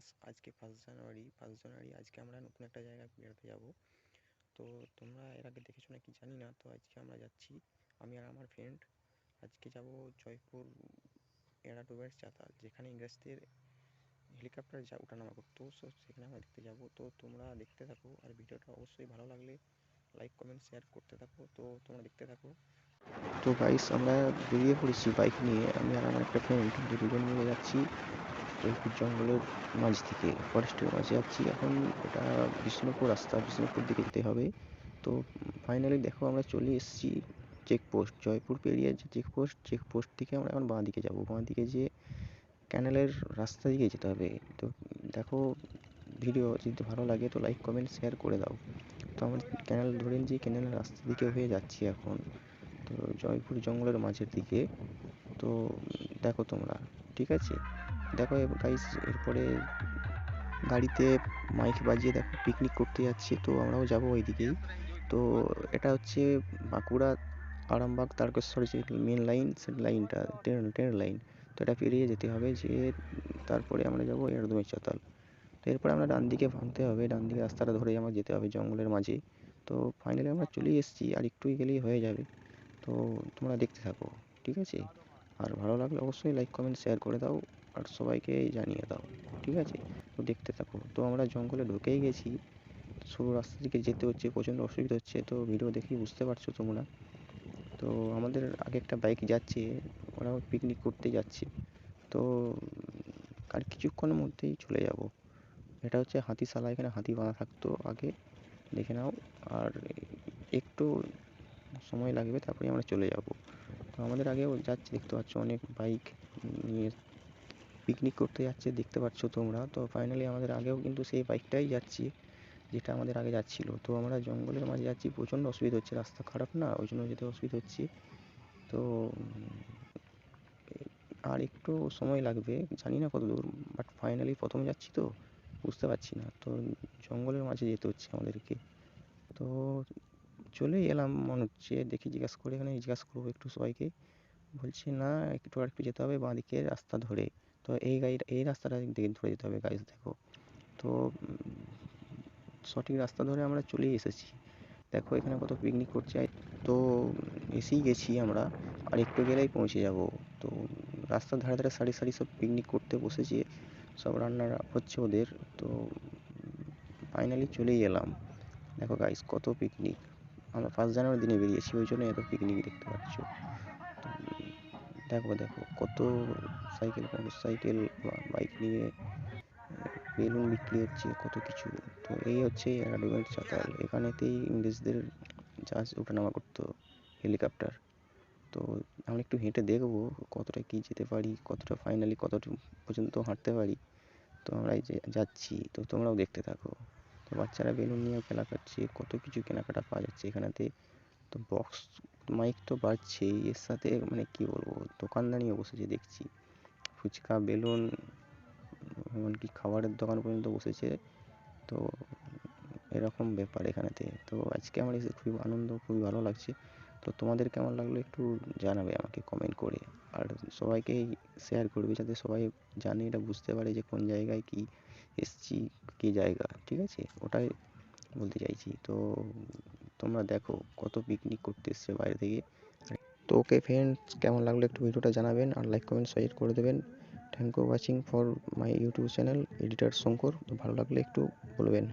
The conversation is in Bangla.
ফ্রেন্ডস আজকে ফার্স্ট জানুয়ারি ফার্স্ট জানুয়ারি আজকে আমরা নতুন একটা জায়গায় বেড়াতে যাব। তো তোমরা এর আগে দেখেছ নাকি জানি না, তো আজকে আমরা যাচ্ছি। আমি আর আমার ফ্রেন্ড আজকে যাব জয়পুর এরাডুবের চাতাল যেখানে ইংরেজদের হেলিকপ্টার যা ওঠানামা করতো। সো সেখানে আমরা দেখতে যাব। তো তোমরা দেখতে থাকো আর ভিডিওটা অবশ্যই ভালো লাগলে লাইক কমেন্ট শেয়ার করতে থাকো। তো তোমরা দেখতে থাকো। তো গাইস আমরা বেরিয়ে পড়েছি বাইক নিয়ে। আমি আর আমার একটা ফ্রেন্ড দুজন মিলে যাচ্ছি। জয়পুর জঙ্গলের মাঝ থেকে ফরেস্টের মাঝে যাচ্ছি এখন এটা বিষ্ণুপুর রাস্তা, বিষ্ণুপুর দিকে যেতে হবে। তো ফাইনালি দেখো আমরা চলে এসেছি চেকপোস্ট জয়পুর পেরিয়ে যে চেকপোস্ট চেকপোস্ট থেকে আমরা এখন বাঁ দিকে যাব। বাঁ দিকে যে ক্যানেলের রাস্তা দিকে যেতে হবে। তো দেখো ভিডিও যদি ভালো লাগে তো লাইক কমেন্ট শেয়ার করে দাও। তো আমরা ক্যানেল ধরে যে ক্যানেলের রাস্তা দিকে হয়ে যাচ্ছি এখন। তো জয়পুর জঙ্গলের মাঝের দিকে। তো দেখো তোমরা, ঠিক আছে? দেখো গাইস এরপরে গাড়িতে মাইক বাজিয়ে দেখো পিকনিক করতে যাচ্ছে, তো আমরাও যাব ওই দিকেই তো এটা হচ্ছে বাঁকুড়া, আরামবাগ, তারকেশ্বর যে মেন লাইন সে লাইনটা ট্রেন ট্রেন লাইন তো এটা পেরিয়ে যেতে হবে যে তারপরে আমরা যাব এরদমের চাতাল তো এরপরে আমরা ডান দিকে ভাঙতে হবে ডান দিকে রাস্তাটা ধরে আমার যেতে হবে জঙ্গলের মাঝে। তো ফাইনালি আমরা চলেই এসেছি, আর একটুই গেলেই হয়ে যাবে। তো তোমরা দেখতে থাকো, ঠিক আছে? আর ভালো লাগলে অবশ্যই লাইক কমেন্ট শেয়ার করে দাও। আর সবাইকে জানিয়ে দাও, ঠিক আছে? তো দেখতে থাকো। তো আমরা জঙ্গলে ঢুকেই গেছি। সরু রাস্তা দিকে যেতে হচ্ছে, প্রচণ্ড অসুবিধা হচ্ছে। তো ভিডিও দেখেই বুঝতে পারছ তোমরা। তো আমাদের আগে একটা বাইক যাচ্ছে, ওরাও পিকনিক করতে যাচ্ছে। তো আর কিছুক্ষণের মধ্যেই চলে যাব। এটা হচ্ছে হাতিশালা, এখানে হাতি বাঁধা থাকতো আগে। দেখে নাও। আর একটু সময় লাগবে তারপরে আমরা চলে যাব। তো আমাদের আগেও যাচ্ছে, দেখতে পাচ্ছ, অনেক বাইক নিয়ে পিকনিক করতে যাচ্ছে, দেখতে পাচ্ছ তোমরা। তো ফাইনালি আমাদের আগেও কিন্তু সেই বাইকটাই যাচ্ছি, যেটা আমাদের আগে যাচ্ছিল। তো আমরা জঙ্গলের মাঝে যাচ্ছি, প্রচণ্ড অসুবিধা হচ্ছে, রাস্তা খারাপ না? ওই জন্য যেতে অসুবিধা হচ্ছে। তো, আর একটু সময় লাগবে, জানি না কত দূর বাট ফাইনালি প্রথম যাচ্ছি তো, বুঝতে পারছি না। তো জঙ্গলের মাঝে যেতে হচ্ছে আমাদেরকে। তো চলেই এলাম, মনে হচ্ছে, দেখি জিজ্ঞাসা করে এখানে, জিজ্ঞাসা করব একটু সবাইকে। বলছে, না, একটু আর একটু যেতে হবে বাঁদিকে, রাস্তা ধরে। তো এই গাড়িটা এই রাস্তাটা দিকে ধরে যেতে হবে গাইজ দেখো। তো সঠিক রাস্তা ধরে আমরা চলেই এসেছি। দেখো এখানে কত পিকনিক করছে। তো, এসেই গেছি আমরা। আর একটু গেলেই পৌঁছে যাব। তো, রাস্তার ধারে ধারে সারি সারি সব পিকনিক করতে বসেছে। সব রান্না হচ্ছে ওদের। তো ফাইনালি চলেই এলাম। দেখো গাইস কত পিকনিক আমরা ফার্স্ট জানুয়ারির দিনে বেরিয়েছি, ওই জন্য এত পিকনিক দেখতে পাচ্ছ। দেখো দেখো কত সাইকেল মোটর সাইকেল বাইক নিয়ে বেলুন বিক্রি হচ্ছে, কত কিছু। তো এই হচ্ছে অ্যাডভেন্ট চাতাল। এখানেতেই ইংরেজদের জাহাজ ওঠানামা করতো হেলিকপ্টার। তো আমরা একটু হেঁটে দেখব কতটা কী যেতে পারি, কতটা ফাইনালি কতটা পর্যন্ত হাঁটতে পারি। তো আমরা এই যে যাচ্ছি, তো তোমরাও দেখতে থাকো। তো বাচ্চারা বেলুন নিয়ে খেলা করছে, কত কিছু কেনাকাটা পাওয়া যাচ্ছে এখানেতে। তো বক্স মাইক তো বাজছেই এর সাথে মানে কী বলব দোকানদানিও বসেছে দেখছি। ফুচকা, বেলুন, এমনকি খাবারের দোকান পর্যন্ত বসেছে। তো এরকম ব্যাপার এখানেতে। তো আজকে আমার এসে খুবই আনন্দ, খুবই ভালো লাগছে। তো তোমাদের কেমন লাগল একটু জানাবে আমাকে কমেন্ট করে। আর সবাইকেই শেয়ার করবে যাতে সবাই জানে এটা বুঝতে পারে যে কোন জায়গায় কী এসছি, কী জায়গা, ঠিক আছে? ওটাই বলতে চাইছি। তো তোমরা দেখো কত পিকনিক করতে এসছে বাইরে থেকে। তো ওকে ফ্রেন্ডস কেমন লাগল একটু ভিডিওটা জানাবেন আর লাইক কমেন্ট শেয়ার করে দেবেন। Thank you watching for my YouTube channel editor Shankar ভালো লাগলে একটু বলবেন।